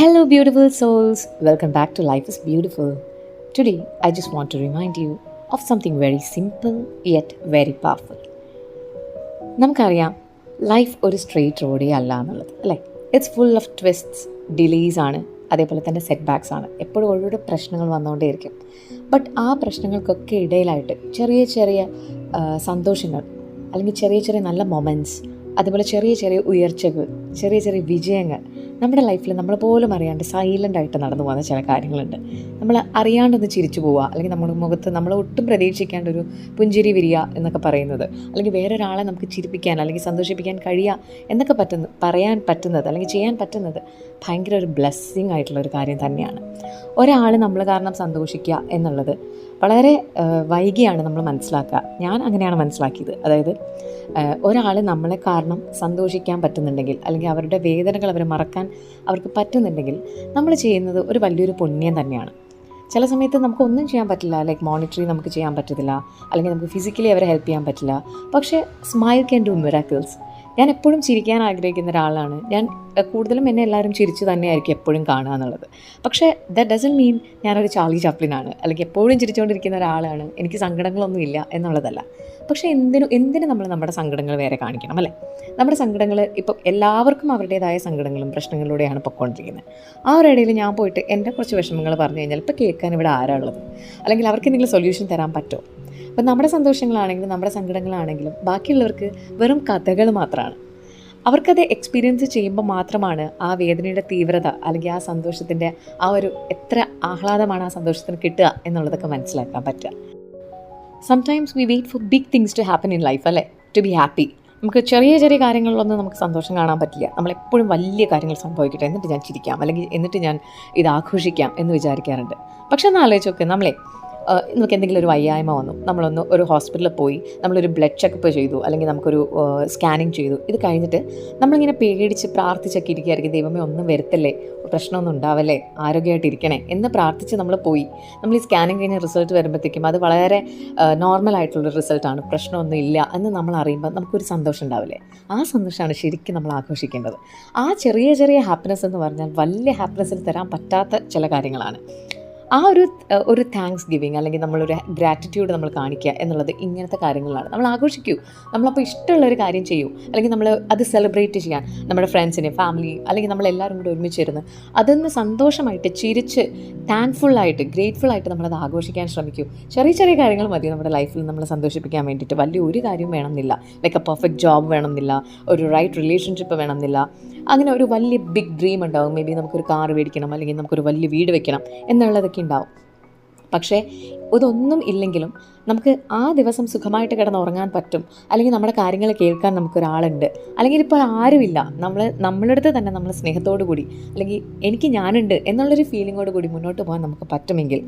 Hello, beautiful souls welcome back to life is beautiful today I just want to remind you of something very simple yet very powerful നമുക്കറിയാം life ഒരു straight റോഡേ അല്ല എന്നുള്ളത് അല്ലേ? It's full of twists delays ആണ് അതേപോലെ തന്നെ set backs ആണ്. എപ്പോഴും ഓരോരോ പ്രശ്നങ്ങൾ വന്നുകൊണ്ടേയിരിക്കും. ബട്ട് ആ പ്രശ്നങ്ങൾക്കൊക്കെ ഇടയിലായിട്ട് ചെറിയ ചെറിയ സന്തോഷങ്ങൾ അല്ലെങ്കിൽ ചെറിയ ചെറിയ നല്ല മൊമെന്റ്സ് അതുപോലെ ചെറിയ ചെറിയ ഉയർച്ചകൾ ചെറിയ ചെറിയ വിജയങ്ങൾ നമ്മുടെ ലൈഫിൽ നമ്മളെ പോലും അറിയാണ്ട് സൈലന്റ് ആയിട്ട് നടന്നു പോകുന്ന ചില കാര്യങ്ങളുണ്ട്. നമ്മൾ അറിയാണ്ടൊന്ന് ചിരിച്ചു പോവുക അല്ലെങ്കിൽ നമ്മുടെ മുഖത്ത് നമ്മൾ ഒട്ടും പ്രതീക്ഷിക്കാണ്ട് ഒരു പുഞ്ചിരി വിരിയ എന്നൊക്കെ പറയുന്നത് അല്ലെങ്കിൽ വേറൊരാളെ നമുക്ക് ചിരിപ്പിക്കാൻ അല്ലെങ്കിൽ സന്തോഷിപ്പിക്കാൻ കഴിയുക എന്നൊക്കെ പറ്റുന്ന പറയാൻ പറ്റുന്നത് അല്ലെങ്കിൽ ചെയ്യാൻ പറ്റുന്നത് ഭയങ്കര ഒരു ബ്ലെസ്സിങ് ആയിട്ടുള്ള ഒരു കാര്യം തന്നെയാണ്. ഒരാൾ നമ്മൾ കാരണം സന്തോഷിക്കുക എന്നുള്ളത് വളരെ വൈകിയാണ് നമ്മൾ മനസ്സിലാക്കുക. ഞാൻ അങ്ങനെയാണ് മനസ്സിലാക്കിയത്. അതായത് ഒരാൾ നമ്മളെ കാരണം സന്തോഷിക്കാൻ പറ്റുന്നുണ്ടെങ്കിൽ അല്ലെങ്കിൽ അവരുടെ വേദനകൾ അവർ മറക്കാൻ അവർക്ക് പറ്റുന്നുണ്ടെങ്കിൽ നമ്മൾ ചെയ്യുന്നത് ഒരു വലിയൊരു പുണ്യം തന്നെയാണ്. ചില സമയത്ത് നമുക്ക് ഒന്നും ചെയ്യാൻ പറ്റില്ല. ലൈക്ക് മോണിറ്ററി നമുക്ക് ചെയ്യാൻ പറ്റത്തില്ല. അല്ലെങ്കിൽ നമുക്ക് ഫിസിക്കലി അവരെ ഹെൽപ്പ് ചെയ്യാൻ പറ്റില്ല. പക്ഷേ സ്മൈൽ ക്യാൻ ഡു മിറാക്കിൾസ്. ഞാൻ എപ്പോഴും ചിരിക്കാൻ ആഗ്രഹിക്കുന്ന ഒരാളാണ്. ഞാൻ കൂടുതലും എന്നെ എല്ലാവരും ചിരിച്ചു തന്നെയായിരിക്കും എപ്പോഴും കാണുക എന്നുള്ളത്. പക്ഷേ ദറ്റ് ഡസൻ മീൻ ഞാനൊരു ചാർലി ചാപ്ലിനാണ് അല്ലെങ്കിൽ എപ്പോഴും ചിരിച്ചുകൊണ്ടിരിക്കുന്ന ഒരാളാണ്. എനിക്ക് സങ്കടങ്ങളൊന്നും ഇല്ല എന്നുള്ളതല്ല. പക്ഷേ എന്തിനു എന്തിനു നമ്മൾ നമ്മുടെ സങ്കടങ്ങൾ വേറെ കാണിക്കണം അല്ലേ? നമ്മുടെ സങ്കടങ്ങൾ ഇപ്പം എല്ലാവർക്കും അവരുടേതായ സങ്കടങ്ങളും പ്രശ്നങ്ങളിലൂടെയാണ് പൊയ്ക്കൊണ്ടിരിക്കുന്നത് ആ ഒരു ഇടയിൽ ഞാൻ പോയിട്ട് എന്റെ കുറച്ച് വിഷമങ്ങൾ പറഞ്ഞു കഴിഞ്ഞാൽ ഇപ്പോൾ കേൾക്കാൻ ഇവിടെ ആരാ ഉള്ളത്? അല്ലെങ്കിൽ അവർക്ക് എന്തെങ്കിലും സൊല്യൂഷൻ തരാൻ പറ്റുമോ? അപ്പം നമ്മുടെ സന്തോഷങ്ങളാണെങ്കിലും നമ്മുടെ സങ്കടങ്ങളാണെങ്കിലും ബാക്കിയുള്ളവർക്ക് വെറും കഥകൾ മാത്രമാണ് അവർക്കത് എക്സ്പീരിയൻസ് ചെയ്യുമ്പോൾ മാത്രമാണ് ആ വേദനയുടെ തീവ്രത അല്ലെങ്കിൽ ആ സന്തോഷത്തിന്റെ ആ ഒരു എത്ര ആഹ്ലാദമാണ് ആ സന്തോഷത്തിന് കിട്ടുക എന്നുള്ളതൊക്കെ മനസ്സിലാക്കാൻ പറ്റുക. Sometimes we wait for big things to happen in life അല്ലേ? ടു ബി ഹാപ്പി നമുക്ക് ചെറിയ ചെറിയ കാര്യങ്ങളിലൊന്നും നമുക്ക് സന്തോഷം കാണാൻ പറ്റില്ല. നമ്മളെപ്പോഴും വലിയ കാര്യങ്ങൾ സംഭവിക്കട്ടെ. എന്നിട്ട് ഞാൻ ചിരിക്കാം. അല്ലെങ്കിൽ എന്നിട്ട് ഞാൻ ഇത് ആഘോഷിക്കാം എന്ന് വിചാരിക്കാറുണ്ട്. പക്ഷെ ഒന്ന് ആലോചിച്ച് നോക്കുക നമ്മളെ നമുക്ക് എന്തെങ്കിലും ഒരു വയ്യായ്മ വന്നു നമ്മളൊന്ന് ഒരു ഹോസ്പിറ്റലിൽ പോയി നമ്മളൊരു ബ്ലഡ് ചെക്കപ്പ് ചെയ്തു അല്ലെങ്കിൽ നമുക്കൊരു സ്കാനിങ് ചെയ്തു ഇത് കഴിഞ്ഞിട്ട് നമ്മളിങ്ങനെ പേടിച്ച് പ്രാർത്ഥിച്ചൊക്കെ ഇരിക്കുകയായിരിക്കും ദൈവമേ ഒന്നും വരുത്തല്ലേ? പ്രശ്നമൊന്നും ഉണ്ടാവല്ലേ? ആരോഗ്യമായിട്ട് ഇരിക്കണേ? എന്ന് പ്രാർത്ഥിച്ച് നമ്മൾ പോയി. നമ്മൾ ഈ സ്കാനിങ് കഴിഞ്ഞ റിസൾട്ട് വരുമ്പോഴത്തേക്കും അത് വളരെ നോർമൽ ആയിട്ടുള്ള റിസൾട്ടാണ് പ്രശ്നമൊന്നും ഇല്ല എന്ന് നമ്മൾ അറിയുമ്പോൾ നമുക്കൊരു സന്തോഷം ഉണ്ടാവില്ലേ? ആ സന്തോഷമാണ് ശരിക്കും നമ്മൾ ആഘോഷിക്കേണ്ടത്. ആ ചെറിയ ചെറിയ ഹാപ്പിനെസ് എന്ന് പറഞ്ഞാൽ വലിയ ഹാപ്പിനെസ്സിൽ തരാൻ പറ്റാത്ത ചില കാര്യങ്ങളാണ്. ആ ഒരു ഒരു താങ്ക്സ് ഗിവിങ് അല്ലെങ്കിൽ നമ്മളൊരു ഗ്രാറ്റിറ്റ്യൂഡ് നമ്മൾ കാണിക്കുക എന്നുള്ളത് ഇങ്ങനത്തെ കാര്യങ്ങളാണ് നമ്മൾ ആഘോഷിക്കൂ. നമ്മളപ്പോൾ ഇഷ്ടമുള്ള ഒരു കാര്യം ചെയ്യൂ. അല്ലെങ്കിൽ നമ്മൾ അത് സെലിബ്രേറ്റ് ചെയ്യാൻ നമ്മുടെ ഫ്രണ്ട്സിനെ ഫാമിലി അല്ലെങ്കിൽ നമ്മളെല്ലാവരും കൂടി ഒരുമിച്ചിരുന്ന് അതൊന്ന് സന്തോഷമായിട്ട് ചിരിച്ച് താങ്ക്ഫുള്ളായിട്ട് ഗ്രേറ്റ്ഫുള്ളായിട്ട് നമ്മളത് ആഘോഷിക്കാൻ ശ്രമിക്കൂ. ചെറിയ ചെറിയ കാര്യങ്ങൾ മതി നമ്മുടെ ലൈഫിൽ നമ്മൾ സന്തോഷിപ്പിക്കാൻ വേണ്ടിയിട്ട്. വലിയ ഒരു കാര്യം വേണമെന്നില്ല. ലൈക്ക് എ പെർഫെക്റ്റ് ജോബ് വേണമെന്നില്ല. ഒരു റൈറ്റ് റിലേഷൻഷിപ്പ് വേണമെന്നില്ല. അങ്ങനെ ഒരു വലിയ ബിഗ് ഡ്രീം ഉണ്ടാവും. മേ ബി നമുക്കൊരു കാർ മേടിക്കണം അല്ലെങ്കിൽ നമുക്കൊരു വലിയ വീട് വെക്കണം എന്നുള്ളതൊക്കെ ഉണ്ടാവും. പക്ഷേ ഇതൊന്നും ഇല്ലെങ്കിലും നമുക്ക് ആ ദിവസം സുഖമായിട്ട് കിടന്ന് ഉറങ്ങാൻ പറ്റും. അല്ലെങ്കിൽ നമ്മുടെ കാര്യങ്ങൾ കേൾക്കാൻ നമുക്കൊരാളുണ്ട്. അല്ലെങ്കിൽ ഇപ്പോൾ ആരുമില്ല. നമ്മൾ നമ്മളുടെ അടുത്ത് തന്നെ നമ്മൾ സ്നേഹത്തോടു കൂടി അല്ലെങ്കിൽ എനിക്ക് ഞാനുണ്ട് എന്നുള്ളൊരു ഫീലിങ്ങോട് കൂടി മുന്നോട്ട് പോകാൻ നമുക്ക് പറ്റുമെങ്കിൽ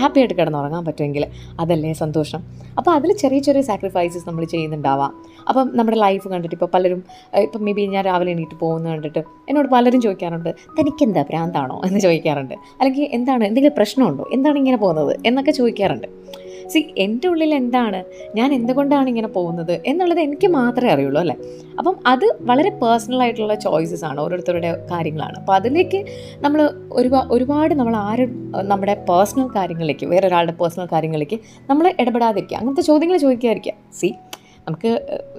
ഹാപ്പി ആയിട്ട് കിടന്നുറങ്ങാൻ പറ്റുമെങ്കിൽ അതല്ലേ സന്തോഷം. അപ്പോൾ അതിൽ ചെറിയ ചെറിയ സാക്രിഫൈസസ് നമ്മൾ ചെയ്യുന്നുണ്ടാവാം. അപ്പം നമ്മുടെ ലൈഫ് കണ്ടിട്ട് ഇപ്പോൾ പലരും ഇപ്പം മേ ബി ഞാൻ രാവിലെ എണീറ്റ് പോകുന്നത് കണ്ടിട്ട് എന്നോട് പലരും ചോദിക്കാറുണ്ട് തനിക്കെന്താ ഭ്രാന്താണോ? എന്ന് ചോദിക്കാറുണ്ട്. അല്ലെങ്കിൽ എന്താണ് എന്തെങ്കിലും പ്രശ്നമുണ്ടോ? എന്താണ് ഇങ്ങനെ പോകുന്നത്? എന്നൊക്കെ ചോദിക്കാറുണ്ട്. സി എന്റെ ഉള്ളിൽ എന്താണ്? ഞാൻ എന്തുകൊണ്ടാണ് ഇങ്ങനെ പോകുന്നത് എന്നുള്ളത് എനിക്ക് മാത്രമേ അറിയുള്ളൂ അല്ലേ? അപ്പം അത് വളരെ പേഴ്സണൽ ആയിട്ടുള്ള ചോയ്സസ് ആണ് ഓരോരുത്തരുടെ കാര്യങ്ങളാണ്. അപ്പോൾ അതിലേക്ക് നമ്മൾ ഒരുപാട് ഒരുപാട് നമ്മൾ ആരും നമ്മുടെ പേഴ്സണൽ കാര്യങ്ങളിലേക്ക് വേറൊരാളുടെ പേഴ്സണൽ കാര്യങ്ങളിലേക്ക് നമ്മൾ ഇടപെടാതിരിക്കുക. അങ്ങനത്തെ ചോദ്യങ്ങൾ ചോദിക്കാതിരിക്കുക. സി നമുക്ക്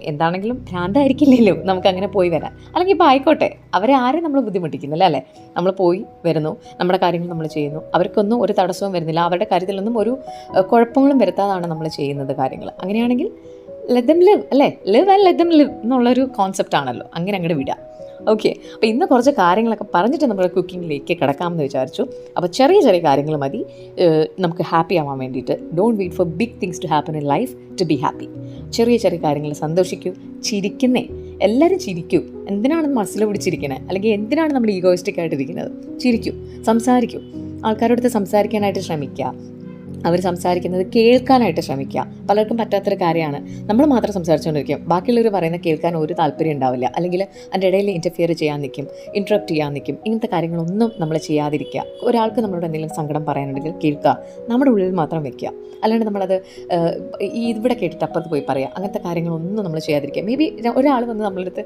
എന്താണെങ്കിലും ഭ്രാന്തായിരിക്കില്ലല്ലോ നമുക്ക് അങ്ങനെ പോയി വരാം അല്ലെങ്കിൽ ഇപ്പോൾ ആയിക്കോട്ടെ അവരെ ആരും നമ്മൾ ബുദ്ധിമുട്ടിക്കുന്നില്ല അല്ലേ? നമ്മൾ പോയി വരുന്നു നമ്മുടെ കാര്യങ്ങൾ നമ്മൾ ചെയ്യുന്നു. അവർക്കൊന്നും ഒരു തടസ്സവും വരുന്നില്ല. അവരുടെ കാര്യത്തിലൊന്നും ഒരു കുഴപ്പങ്ങളും വരുത്താതാണ് നമ്മൾ ചെയ്യുന്നത് കാര്യങ്ങൾ. അങ്ങനെയാണെങ്കിൽ ലെതം ലിവ് അല്ലേ? Live and let them live എന്നുള്ളൊരു കോൺസെപ്റ്റ് ആണല്ലോ. അങ്ങനെ അങ്ങോട്ട് വിടുക ഓക്കെ അപ്പോൾ ഇന്ന് കുറച്ച് കാര്യങ്ങളൊക്കെ പറഞ്ഞിട്ട് നമ്മൾ കുക്കിങ്ങിലേക്ക് കിടക്കാമെന്ന് വിചാരിച്ചു. അപ്പോൾ ചെറിയ ചെറിയ കാര്യങ്ങൾ മതി. നമുക്ക് ഹാപ്പി ആവാൻ വേണ്ടിയിട്ട് don't wait for big things to happen in life to be happy ചെറിയ ചെറിയ കാര്യങ്ങൾ സന്തോഷിക്കൂ. ചിരിക്കുന്നേ. എല്ലാവരും ചിരിക്കൂ. എന്തിനാണ് മനസ്സിൽ പിടിച്ചിരിക്കുന്നത് അല്ലെങ്കിൽ എന്തിനാണ് നമ്മൾ ഈഗോയിസ്റ്റിക് ആയിട്ടിരിക്കുന്നത്? ചിരിക്കൂ. സംസാരിക്കൂ. ആൾക്കാരോടത്ത് സംസാരിക്കാനായിട്ട് ശ്രമിക്കുക. അവർ സംസാരിക്കുന്നത് കേൾക്കാനായിട്ട് ശ്രമിക്കുക. പലർക്കും പറ്റാത്തൊരു കാര്യമാണ്. നമ്മൾ മാത്രം സംസാരിച്ചുകൊണ്ടിരിക്കും. ബാക്കിയുള്ളവർ പറയുന്ന കേൾക്കാൻ ഒരു താല്പര്യം ഉണ്ടാവില്ല. അല്ലെങ്കിൽ അതിന്റെ ഇടയിൽ ഇന്റർഫിയർ ചെയ്യാൻ നിൽക്കും ഇൻട്രപ്റ്റ് ചെയ്യാൻ നിൽക്കും. ഇങ്ങനത്തെ കാര്യങ്ങളൊന്നും നമ്മൾ ചെയ്യാതിരിക്കുക. ഒരാൾക്ക് നമ്മളോട് എന്തെങ്കിലും സങ്കടം പറയാനുണ്ടെങ്കിൽ കേൾക്കുക. നമ്മുടെ ഉള്ളിൽ മാത്രം വെക്കുക. അല്ലാണ്ട് നമ്മളത് ഈ ഇവിടെ കേട്ടിട്ട് അപ്പുറത്ത് പോയി പറയുക അങ്ങനത്തെ കാര്യങ്ങളൊന്നും നമ്മൾ ചെയ്യാതിരിക്കുക. മേ ബി ഒരാൾ വന്ന് നമ്മളടുത്ത്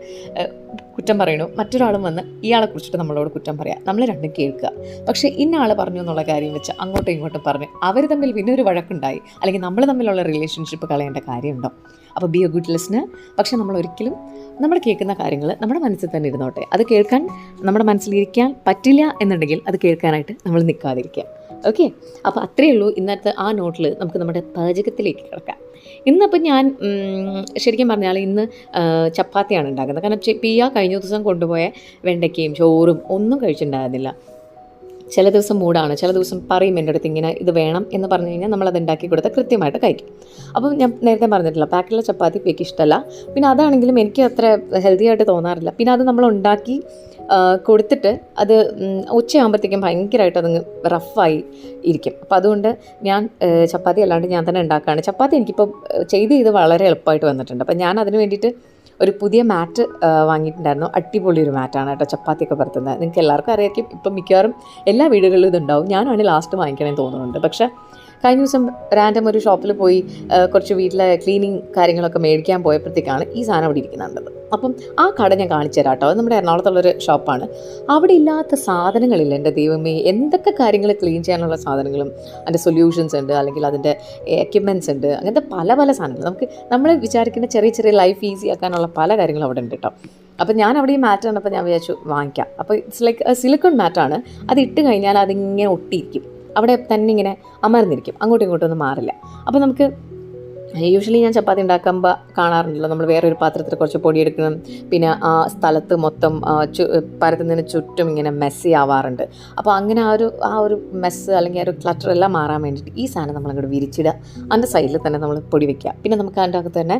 കുറ്റം പറയണു. മറ്റൊരാളും വന്ന് ഇയാളെ കുറിച്ചിട്ട് നമ്മളോട് കുറ്റം പറയുക നമ്മൾ രണ്ടും കേൾക്കുക. പക്ഷേ ഇന്ന ആൾ പറഞ്ഞു എന്നുള്ള കാര്യം വെച്ച് അങ്ങോട്ടും ഇങ്ങോട്ടും പറഞ്ഞ് അവർ തമ്മിൽ പിന്നെ ഒരു വഴക്കുണ്ടായി. അല്ലെങ്കിൽ നമ്മൾ തമ്മിലുള്ള റിലേഷൻഷിപ്പ് കളയേണ്ട കാര്യമുണ്ടോ? അപ്പോൾ ബി എ ഗുഡ് ലിസ്ണർ പക്ഷേ നമ്മൾ ഒരിക്കലും നമ്മൾ കേൾക്കുന്ന കാര്യങ്ങൾ നമ്മുടെ മനസ്സിൽ തന്നെ ഇരുന്നോട്ടെ. അത് കേൾക്കാൻ നമ്മുടെ മനസ്സിലിരിക്കാൻ പറ്റില്ല എന്നുണ്ടെങ്കിൽ അത് കേൾക്കാനായിട്ട് നമ്മൾ നിൽക്കാതിരിക്കുക. ഓക്കെ അപ്പോൾ അത്രയേ ഉള്ളൂ ഇന്നത്തെ ആ നോട്ടിൽ നമുക്ക് നമ്മുടെ പാചകത്തിലേക്ക് കിടക്കാം. ഇന്നപ്പോൾ ഞാൻ ശരിക്കും പറഞ്ഞാൽ ഇന്ന് ചപ്പാത്തിയാണ് ഉണ്ടാക്കുന്നത്. കാരണം പിയ കഴിഞ്ഞ ദിവസം കൊണ്ടുപോയ വെണ്ടയ്ക്കയും ചോറും ഒന്നും കഴിച്ചിട്ടുണ്ടായിരുന്നില്ല. ചില ദിവസം മൂടാണ് ചില ദിവസം പറയും എന്റെ അടുത്ത് ഇങ്ങനെ ഇത് വേണം എന്ന് പറഞ്ഞു കഴിഞ്ഞാൽ നമ്മളത് ഉണ്ടാക്കി കൊടുത്താൽ കൃത്യമായിട്ട് കഴിക്കും. അപ്പം ഞാൻ നേരത്തെ പറഞ്ഞിട്ടില്ല പാക്കിലുള്ള ചപ്പാത്തി എനിക്ക് ഇഷ്ടമല്ല. പിന്നെ അതാണെങ്കിലും എനിക്ക് അത്ര ഹെൽത്തി ആയിട്ട് തോന്നാറില്ല. പിന്നെ അത് നമ്മൾ ഉണ്ടാക്കി കൊടുത്തിട്ട് അത് ഉച്ചയാകുമ്പോഴത്തേക്കും ഭയങ്കരമായിട്ട് അതങ്ങ് റഫായി ഇരിക്കും. അപ്പോൾ അതുകൊണ്ട് ഞാൻ ചപ്പാത്തി അല്ലാണ്ട് ഞാൻ തന്നെ ഉണ്ടാക്കുകയാണ് ചപ്പാത്തി എനിക്കിപ്പോൾ ചെയ്ത് ചെയ്ത് വളരെ എളുപ്പമായിട്ട് വന്നിട്ടുണ്ട്. അപ്പം ഞാൻ അതിന് വേണ്ടിയിട്ട് ഒരു പുതിയ മാറ്റ് വാങ്ങിയിട്ടുണ്ടായിരുന്നു. അടിപൊളി ഒരു മാറ്റാണ് കേട്ടോ ചപ്പാത്തിയൊക്കെ പരത്തുന്നത് നിങ്ങൾക്ക് എല്ലാവർക്കും അറിയായിരിക്കും ഇപ്പം മിക്കവാറും എല്ലാ വീടുകളിലും ഇതുണ്ടാവും. ഞാനാണ് ലാസ്റ്റ് വാങ്ങിക്കണമെന്ന് തോന്നുന്നുണ്ട്. പക്ഷേ കഴിഞ്ഞ ദിവസം റാൻഡം ഒരു ഷോപ്പിൽ പോയി കുറച്ച് വീട്ടിലെ ക്ലീനിങ് കാര്യങ്ങളൊക്കെ മേടിക്കാൻ പോയപ്പോഴത്തേക്കാണ് ഈ സാധനം അവിടെ ഇരിക്കുന്നുണ്ടത് അപ്പം ആ കട ഞാൻ കാണിച്ചു തരാം കേട്ടോ. അത് നമ്മുടെ എറണാകുളത്തുള്ളൊരു ഷോപ്പാണ് അവിടെ ഇല്ലാത്ത സാധനങ്ങളില്ല എന്റെ ദൈവമേ. എന്തൊക്കെ കാര്യങ്ങൾ ക്ലീൻ ചെയ്യാനുള്ള സാധനങ്ങളും അതിന്റെ സൊല്യൂഷൻസ് ഉണ്ട് അല്ലെങ്കിൽ അതിന്റെ എക്യുപ്മെന്റ്സ് ഉണ്ട് അങ്ങനത്തെ പല പല സാധനങ്ങൾ. നമുക്ക് നമ്മൾ വിചാരിക്കുന്ന ചെറിയ ചെറിയ ലൈഫ് ഈസി ആക്കാനുള്ള പല കാര്യങ്ങളും അവിടെ ഉണ്ട് കേട്ടോ. അപ്പോൾ ഞാൻ അവിടെ ഈ മാറ്റ് കണ്ടപ്പോൾ ഞാൻ വിചാരിച്ചു വാങ്ങിക്കാം. അപ്പോൾ ഇറ്റ്സ് ലൈക്ക് സിലിക്കൺ മാറ്റാണ് അത് ഇട്ട് കഴിഞ്ഞാൽ അതിങ്ങനെ ഒട്ടിയിരിക്കും. അവിടെ തന്നെ ഇങ്ങനെ അമർന്നിരിക്കും. അങ്ങോട്ടും ഇങ്ങോട്ടും ഒന്നും മാറില്ല. അപ്പോൾ നമുക്ക് യൂഷ്വലി ഞാൻ ചപ്പാത്തി ഉണ്ടാക്കുമ്പോൾ കാണാറുണ്ടല്ലോ. നമ്മൾ വേറൊരു പാത്രത്തിൽ കുറച്ച് പൊടി എടുക്കണം പിന്നെ ആ സ്ഥലത്ത് മൊത്തം ചു പരത്തുന്നതിന് ചുറ്റും ഇങ്ങനെ മെസ്സി ആവാറുണ്ട്. അപ്പോൾ അങ്ങനെ ആ ഒരു ആ ഒരു മെസ്സ് അല്ലെങ്കിൽ ആ ഒരു ക്ലറ്റർ എല്ലാം മാറാൻ വേണ്ടിയിട്ട് ഈ സാധനം നമ്മൾ അങ്ങോട്ട് വിരിച്ചിടുക അതിന്റെ സൈഡിൽ തന്നെ നമ്മൾ പൊടി വെക്കുക. പിന്നെ നമുക്ക് അതിന്റെ അകത്ത് തന്നെ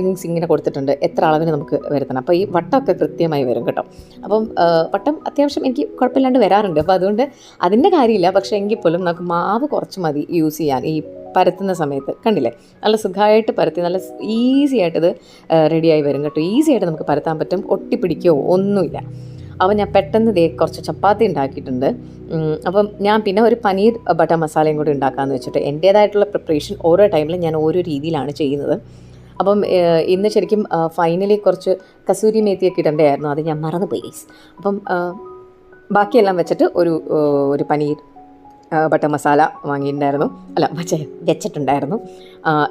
റിങ്സ് ഇങ്ങനെ കൊടുത്തിട്ടുണ്ട്. എത്ര അളവിന് നമുക്ക് വരുത്തണം. അപ്പോൾ ഈ വട്ടമൊക്കെ കൃത്യമായി വരും കേട്ടോ. അപ്പം വട്ടം അത്യാവശ്യം എനിക്ക് കുഴപ്പമില്ലാണ്ട് വരാറുണ്ട്. അപ്പോൾ അതുകൊണ്ട് അതിന്റെ കാര്യമില്ല. പക്ഷേ എങ്കിൽ പോലും നമുക്ക് മാവ് കുറച്ച് മതി യൂസ് ചെയ്യാൻ. ഈ പരത്തുന്ന സമയത്ത്. കണ്ടില്ലേ? നല്ല സുഖമായിട്ട് പരത്തി നല്ല ഈസി ആയിട്ടത് റെഡിയായി വരും കേട്ടോ. ഈസി ആയിട്ട് നമുക്ക് പരത്താൻ പറ്റും. ഒട്ടിപ്പിടിക്കുകയോ ഒന്നുമില്ല. അപ്പോൾ ഞാൻ പെട്ടെന്ന് ദേ കുറച്ച് ചപ്പാത്തി ഉണ്ടാക്കിയിട്ടുണ്ട്. അപ്പം ഞാൻ പിന്നെ ഒരു പനീർ ബട്ടർ മസാലയും കൂടി ഉണ്ടാക്കാമെന്ന് വെച്ചിട്ട് എന്റേതായിട്ടുള്ള പ്രിപ്പറേഷൻ ഓരോ ടൈമിൽ ഞാൻ ഓരോ രീതിയിലാണ് ചെയ്യുന്നത്. അപ്പം ഇന്ന് ശരിക്കും ഫൈനലി കുറച്ച് കസൂരി മേത്തിയൊക്കെ ഇടേണ്ടതായിരുന്നു. അത് ഞാൻ മറന്നുപോയി പോയി അപ്പം ബാക്കിയെല്ലാം വെച്ചിട്ട് ഒരു ഒരു പനീർ ബട്ടർ മസാല വാങ്ങിയിട്ടുണ്ടായിരുന്നു. അല്ല വെച്ചിട്ടുണ്ടായിരുന്നു.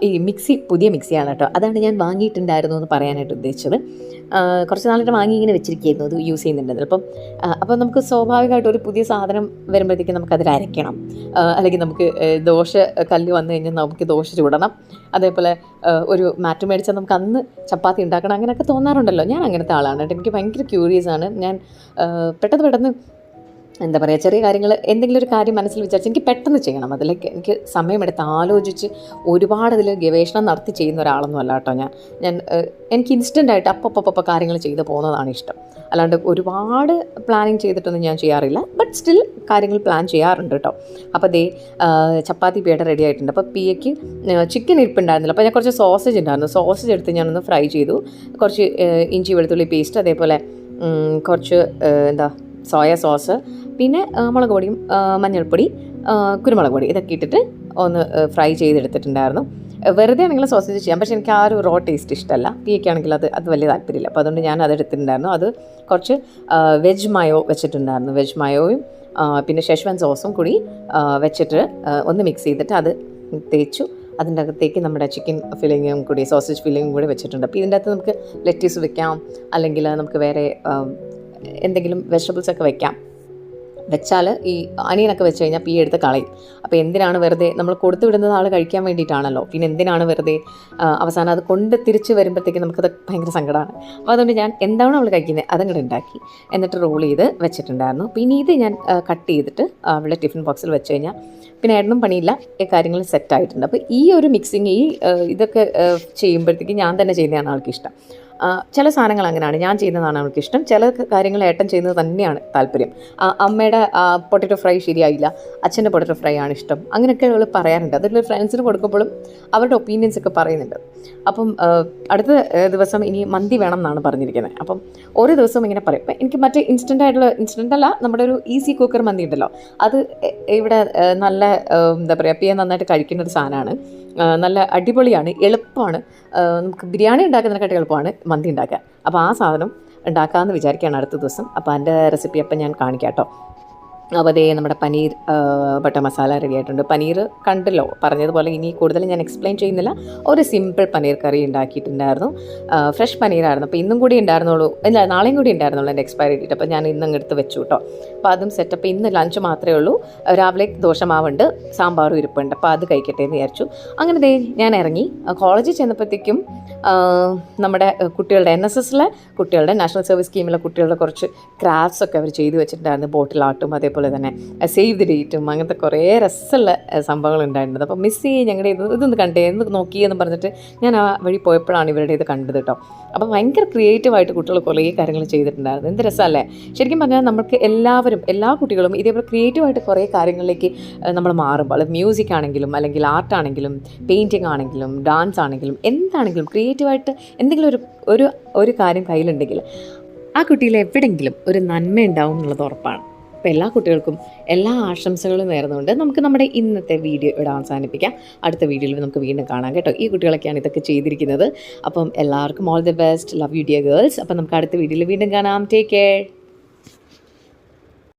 ഈ മിക്സി പുതിയ മിക്സിയാണ് കേട്ടോ. അതാണ് ഞാൻ വാങ്ങിയിട്ടുണ്ടായിരുന്നു എന്ന് പറയാനായിട്ട് ഉദ്ദേശിച്ചത്. കുറച്ച് നാളായിട്ട് വാങ്ങി ഇങ്ങനെ വെച്ചിരിക്കുകയായിരുന്നു. അത് യൂസ് ചെയ്യുന്നുണ്ടായിരുന്നു. അപ്പം അപ്പോൾ നമുക്ക് സ്വാഭാവികമായിട്ട് ഒരു പുതിയ സാധനം വരുമ്പോഴത്തേക്കും നമുക്കതിൽ അരയ്ക്കണം. അല്ലെങ്കിൽ നമുക്ക് ദോശ കല്ല് വന്നു കഴിഞ്ഞാൽ നമുക്ക് ദോശ ചൂടണം. അതേപോലെ ഒരു മാറ്റ് മേടിച്ചാൽ നമുക്ക് അന്ന് ചപ്പാത്തി ഉണ്ടാക്കണം. അങ്ങനെയൊക്കെ തോന്നാറുണ്ടല്ലോ. ഞാൻ അങ്ങനത്തെ ആളാണ് കേട്ടോ. എനിക്ക് ഭയങ്കര ക്യൂരിയസ് ആണ്. ഞാൻ പെട്ടെന്ന് പെട്ടെന്ന് എന്താ പറയുക ചെറിയ കാര്യങ്ങൾ എന്തെങ്കിലും ഒരു കാര്യം മനസ്സിൽ വിചാരിച്ച് എനിക്ക് പെട്ടെന്ന് ചെയ്യണം. അതിലേക്ക് എനിക്ക് സമയമെടുത്ത് ആലോചിച്ച് ഒരുപാട് അതിൽ ഗവേഷണം നടത്തി ചെയ്യുന്ന ഒരാളൊന്നും അല്ല കേട്ടോ ഞാൻ. ഞാൻ എനിക്ക് ഇൻസ്റ്റന്റായിട്ട് അപ്പപ്പപ്പ കാര്യങ്ങൾ ചെയ്ത് പോകുന്നതാണ് ഇഷ്ടം. അല്ലാണ്ട് ഒരുപാട് പ്ലാനിങ് ചെയ്തിട്ടൊന്നും ഞാൻ ചെയ്യാറില്ല. ബട്ട് സ്റ്റിൽ കാര്യങ്ങൾ പ്ലാൻ ചെയ്യാറുണ്ട് കേട്ടോ. അപ്പോൾ ദേ ചപ്പാത്തി പേട റെഡി ആയിട്ടുണ്ട്. അപ്പോൾ പിയയ്ക്ക് ചിക്കൻ ഇരിപ്പുണ്ടായിരുന്നില്ല അപ്പോൾ ഞാൻ കുറച്ച് സോസേജ് ഉണ്ടായിരുന്നു. സോസേജ് എടുത്ത് ഞാനൊന്ന് ഫ്രൈ ചെയ്തു. കുറച്ച് ഇഞ്ചി വെളുത്തുള്ളി പേസ്റ്റ് അതേപോലെ കുറച്ച് എന്താ സോയ സോസ് പിന്നെ മുളക് പൊടിയും മഞ്ഞൾപ്പൊടി കുരുമുളക് പൊടി ഇതൊക്കെ ഇട്ടിട്ട് ഒന്ന് ഫ്രൈ ചെയ്തെടുത്തിട്ടുണ്ടായിരുന്നു. വെറുതെ ആണെങ്കിൽ സോസേജ് ചെയ്യാം. പക്ഷേ എനിക്ക് ആ ഒരു റോ ടേസ്റ്റ് ഇഷ്ടമല്ല തീയൊക്കെ ആണെങ്കിൽ അത് അത് വലിയ താല്പര്യമില്ല. അപ്പോൾ അതുകൊണ്ട് ഞാൻ അത് എടുത്തിട്ടുണ്ടായിരുന്നു. അത് കുറച്ച് വെജ് മയോ വെച്ചിട്ടുണ്ടായിരുന്നു. വെജ് മയോയും പിന്നെ ഷെഷ്വൻ സോസും കൂടി വെച്ചിട്ട് ഒന്ന് മിക്സ് ചെയ്തിട്ട് അത് തേച്ചു. അതിന്റെ അകത്തേക്ക് നമ്മുടെ ചിക്കൻ ഫില്ലിങ്ങും കൂടി സോസേജ് ഫില്ലിങ്ങും കൂടി വെച്ചിട്ടുണ്ട്. അപ്പോൾ ഇതിന്റെ അകത്ത് നമുക്ക് ലെറ്റീസ് വെക്കാം. അല്ലെങ്കിൽ നമുക്ക് വേറെ എന്തെങ്കിലും വെജിറ്റബിൾസ് ഒക്കെ വെക്കാം. വെച്ചാൽ ഈ അനിയനൊക്കെ വെച്ച് കഴിഞ്ഞാൽ പീ എടുത്ത് കളയും. അപ്പോൾ എന്തിനാണ് വെറുതെ നമ്മൾ കൊടുത്തു വിടുന്നത് ആൾ കഴിക്കാൻ വേണ്ടിയിട്ടാണല്ലോ. പിന്നെ എന്തിനാണ് വെറുതെ അവസാനം അത് കൊണ്ട് തിരിച്ച് വരുമ്പോഴത്തേക്ക് നമുക്കത് ഭയങ്കര സങ്കടമാണ്. അപ്പോൾ അതുകൊണ്ട് ഞാൻ എന്താണ് അവൾ കഴിക്കുന്നത് അതങ്ങോട്ട് ഉണ്ടാക്കി എന്നിട്ട് റോൾ ചെയ്ത് വെച്ചിട്ടുണ്ടായിരുന്നു. പിന്നെ ഇത് ഞാൻ കട്ട് ചെയ്തിട്ട് അവളെ ടിഫിൻ ബോക്സിൽ വെച്ച് കഴിഞ്ഞാൽ പിന്നെ ഏട്ടനും പണിയില്ല കാര്യങ്ങൾ സെറ്റ് ആയിട്ടുണ്ട്. അപ്പോൾ ഈ ഒരു മിക്സിങ് ഈ ഇതൊക്കെ ചെയ്യുമ്പോഴത്തേക്കും ഞാൻ തന്നെ ചെയ്യുന്നതാണ് ആൾക്ക് ഇഷ്ടം. ആ, ചില സാധനങ്ങൾ അങ്ങനെയാണ്. ഞാൻ ചെയ്യുന്നതാണ് അവൾക്ക് ഇഷ്ടം. ചില കാര്യങ്ങൾ ഏട്ടൻ ചെയ്യുന്നത് തന്നെയാണ് താല്പര്യം. അമ്മയുടെ പൊട്ടറ്റോ ഫ്രൈ ശരിയായില്ല. അച്ഛന്റെ പൊട്ടറ്റോ ഫ്രൈ ആണ് ഇഷ്ടം. അങ്ങനെയൊക്കെ അവൾ പറയാറുണ്ട്. അതിൽ ഫ്രണ്ട്സിന് കൊടുക്കുമ്പോഴും അവരുടെ ഒപ്പീനിയൻസ് ഒക്കെ പറയുന്നുണ്ട്. അപ്പം അടുത്ത ദിവസം ഇനി മന്തി വേണം എന്നാണ് പറഞ്ഞിരിക്കുന്നത്. അപ്പം ഓരോ ദിവസവും ഇങ്ങനെ പറയും. ഇപ്പം എനിക്ക് മറ്റേ ഇൻസ്റ്റന്റ് ആയിട്ടുള്ള ഇൻസ്റ്റന്റ് അല്ല നമ്മുടെ ഒരു ഈസി കുക്കർ മന്തി ഉണ്ടല്ലോ. അത് ഇവിടെ നല്ല എന്താ പറയുക പിയ നന്നായിട്ട് കഴിക്കുന്ന ഒരു സാധനമാണ്. നല്ല അടിപൊളിയാണ് എളുപ്പമാണ്. നമുക്ക് ബിരിയാണി ഉണ്ടാക്കുന്നതിനെക്കാട്ടി എളുപ്പമാണ് മന്തി ഉണ്ടാക്കുക അപ്പോൾ ആ സാധനം ഉണ്ടാക്കാമെന്ന് വിചാരിക്കുകയാണ് അടുത്ത ദിവസം. അപ്പോൾ അതിന്റെ റെസിപ്പി അപ്പം ഞാൻ കാണിക്കാം കേട്ടോ. അതേ നമ്മുടെ പനീർ ബട്ടർ മസാല റെഡി ആയിട്ടുണ്ട്. പനീർ കണ്ടല്ലോ പറഞ്ഞതുപോലെ ഇനി കൂടുതൽ ഞാൻ എക്സ്പ്ലെയിൻ ചെയ്യുന്നില്ല. ഒരു സിമ്പിൾ പനീർ കറി ഉണ്ടാക്കിയിട്ടുണ്ടായിരുന്നു. ഫ്രഷ് പനീറായിരുന്നു അപ്പോൾ ഇന്നും കൂടി ഉണ്ടായിരുന്നുള്ളൂ. ഇല്ല നാളെയും കൂടി ഉണ്ടായിരുന്നുള്ളൂ എന്റെ എക്സ്പയറി ഡേറ്റ് അപ്പോൾ ഞാൻ ഇന്ന് എടുത്ത് വെച്ചു കേട്ടോ അപ്പോൾ അതും സെറ്റപ്പ് ഇന്ന് ലഞ്ച് മാത്രമേ ഉള്ളൂ. രാവിലെ ദോശമാവുണ്ട് സാമ്പാറും ഇരിപ്പുണ്ട്. അപ്പോൾ അത് കഴിക്കട്ടെ എന്ന് വിചാരിച്ചു. അങ്ങനെ ദേ ഞാൻ ഇറങ്ങി. കോളേജിൽ ചെന്നപ്പോഴത്തേക്കും നമ്മുടെ കുട്ടികളുടെ എൻ എസ് എസിലെ കുട്ടികളുടെ നാഷണൽ സർവീസ് സ്കീമിലെ കുട്ടികളുടെ കുറച്ച് ക്രാഫ്റ്റ്സ് ഒക്കെ അവർ ചെയ്തു വെച്ചിട്ടുണ്ടായിരുന്നു. ബോട്ടിൽ ആർട്ടും അതേപോലെ തന്നെ സേവ് ദി ഡേറ്റും അങ്ങനത്തെ കുറേ രസമുള്ള സംഭവങ്ങൾ ഉണ്ടായിരുന്നത് അപ്പോൾ മിസ് ചെയ്യ് ഞങ്ങളുടെ ഇത് ഇതൊന്ന് കണ്ടേ എന്ന് നോക്കി എന്ന് പറഞ്ഞിട്ട് ഞാൻ ആ വഴി പോയപ്പോഴാണ് ഇവരുടെ ഇത് കണ്ടത് കേട്ടോ. അപ്പോൾ ഭയങ്കര ക്രിയേറ്റീവായിട്ട് കുട്ടികൾ കുറേ കാര്യങ്ങൾ ചെയ്തിട്ടുണ്ടായിരുന്നു. എന്ത് രസമല്ലേ? ശരിക്കും പറഞ്ഞാൽ നമുക്ക് എല്ലാവരും എല്ലാ കുട്ടികളും ഇതേപോലെ ക്രിയേറ്റീവായിട്ട് കുറേ കാര്യങ്ങളിലേക്ക് നമ്മൾ മാറുമ്പോൾ അത് മ്യൂസിക് ആണെങ്കിലും അല്ലെങ്കിൽ ആർട്ട് ആണെങ്കിലും പെയിന്റിങ് ആണെങ്കിലും ഡാൻസ് ആണെങ്കിലും എന്താണെങ്കിലും ക്രിയേറ്റീവായിട്ട് എന്തെങ്കിലും ഒരു ഒരു ഒരു കാര്യം കയ്യിലുണ്ടെങ്കിൽ ആ കുട്ടിയിൽ എവിടെയെങ്കിലും ഒരു നന്മ ഉണ്ടാവും എന്നുള്ളത് ഉറപ്പാണ്. അപ്പോൾ എല്ലാ കുട്ടികൾക്കും എല്ലാ ആശംസകളും നേർന്നുകൊണ്ട് നമുക്ക് നമ്മുടെ ഇന്നത്തെ വീഡിയോ ഇവിടെ അവസാനിപ്പിക്കാം. അടുത്ത വീഡിയോയിൽ നമുക്ക് വീണ്ടും കാണാം കേട്ടോ. ഈ കുട്ടികളൊക്കെയാണ് ഇതൊക്കെ ചെയ്തിരിക്കുന്നത്. അപ്പം എല്ലാവർക്കും all the best love you dear girls അപ്പം നമുക്ക് അടുത്ത വീഡിയോയിൽ വീണ്ടും കാണാം. Take care